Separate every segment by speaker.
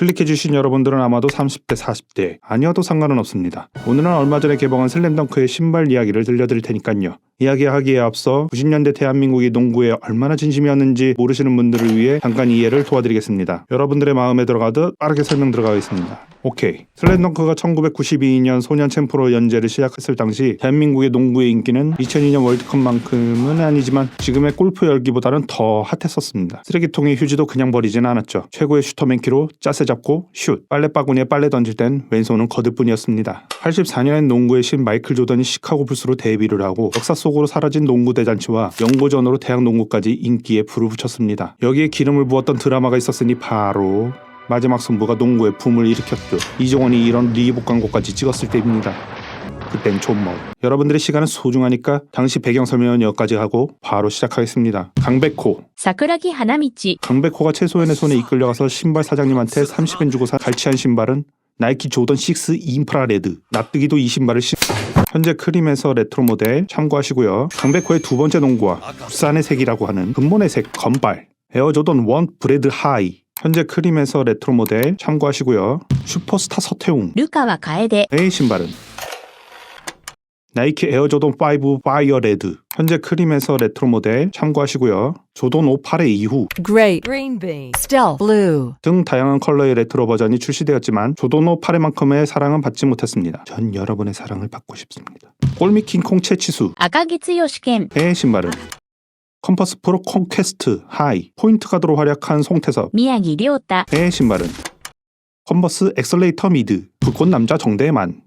Speaker 1: 클릭해주신 여러분들은 아마도 30대, 40대 아니어도 상관은 없습니다. 오늘은 얼마 전에 개봉한 슬램덩크의 신발 이야기를 들려드릴 테니까요. 이야기하기에 앞서 90년대 대한민국이 농구에 얼마나 진심이었는지 모르시는 분들을 위해 잠깐 이해를 도와드리겠습니다. 여러분들의 마음에 들어가듯 빠르게 설명 들어가겠습니다. 오케이. 슬램덩크가 1992년 소년 챔프로 연재를 시작했을 당시 대한민국의 농구의 인기는 2002년 월드컵만큼은 아니지만 지금의 골프 열기보다는 더 핫했었습니다. 쓰레기통에 휴지도 그냥 버리진 않았죠. 최고의 슈터맨키로 짜세 잡고 슛, 빨래 바구니에 빨래 던질 땐 왼손은 거들 뿐이었습니다. 84년엔 농구의 신 마이클 조던이 시카고 불스로 데뷔를 하고 역사 속 속으로 사라진 농구 대잔치와 연고전으로 대학 농구까지 인기에 불을 붙였습니다. 여기에 기름을 부었던 드라마가 있었으니 바로 마지막 승부가 농구의 붐을 일으켰죠. 이종원이 이런 리복 광고까지 찍었을 때입니다. 그땐 존머. 여러분들의 시간은 소중하니까 당시 배경 설명은 여기까지 하고 바로 시작하겠습니다. 강백호
Speaker 2: 사쿠라기 하나미치
Speaker 1: 강백호가 최소연의 손에 이끌려가서 신발 사장님한테 30엔 주고 산 갈치한 신발은 나이키 조던 6 인프라레드 나뜨기도 이 신발을 신... 현재 크림에서 레트로 모델 참고하시고요. 강백호의 두 번째 농구와 부산의 색이라고 하는 근본의 색 건발 에어조던 원 브레드 하이 현재 크림에서 레트로 모델 참고하시고요. 슈퍼스타 서태웅
Speaker 2: 루카와
Speaker 1: 가에데의 신발은 나이키 에어 조던 5 파이어 레드. 현재 크림에서 레트로 모델 참고하시고요. 조던 5 8의 이후
Speaker 3: Great, Green Bean, Stealth, Blue.
Speaker 1: 등 다양한 컬러의 레트로 버전이 출시되었지만 조던 5 8의만큼의 사랑은 받지 못했습니다. 전 여러분의 사랑을 받고 싶습니다. 골미킹 콩 채치수.
Speaker 2: 아가기츠 요시겜 의
Speaker 1: 신발은 컴퍼스 프로 콘퀘스트 하이. 포인트 가드로 활약한 송태섭.
Speaker 2: 미야기 료타의
Speaker 1: 신발은 컨버스 엑셀레이터 미드. 불꽃 남자 정대만.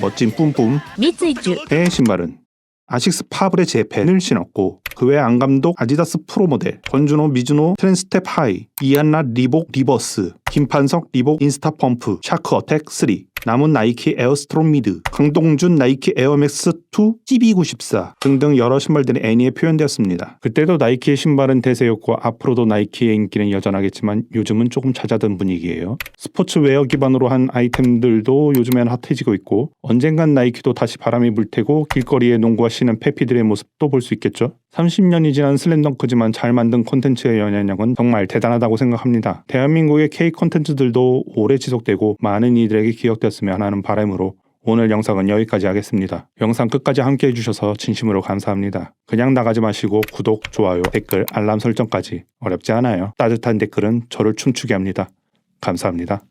Speaker 1: 멋진 뿜뿜의 신발은 아식스 파블의 제펜을 신었고 그 외 안감독 아디다스 프로 모델 권준호 미준호 트랜스텝 하이 이한나 리복 리버스 김판석 리복 인스타 펌프 샤크 어택 3 남은 나이키 에어스트롬 미드 강동준 나이키 에어맥스 2 CB94 등등 여러 신발들이 애니에 표현되었습니다. 그때도 나이키의 신발은 대세였고 앞으로도 나이키의 인기는 여전하겠지만 요즘은 조금 잦아든 분위기예요. 스포츠웨어 기반으로 한 아이템들도 요즘엔 핫해지고 있고 언젠간 나이키도 다시 바람이 불 테고 길거리에 신은 페피들의 모습도 볼 수 있겠죠. 30년이 지난 슬램덩크지만 잘 만든 콘텐츠의 영향력은 정말 대단하다고 생각합니다. 대한민국의 K 콘텐츠들도 오래 지속되고 많은 이들에게 기억되었으면 하는 바람으로 오늘 영상은 여기까지 하겠습니다. 영상 끝까지 함께 해주셔서 진심으로 감사합니다. 그냥 나가지 마시고 구독, 좋아요, 댓글, 알람 설정까지 어렵지 않아요. 따뜻한 댓글은 저를 춤추게 합니다. 감사합니다.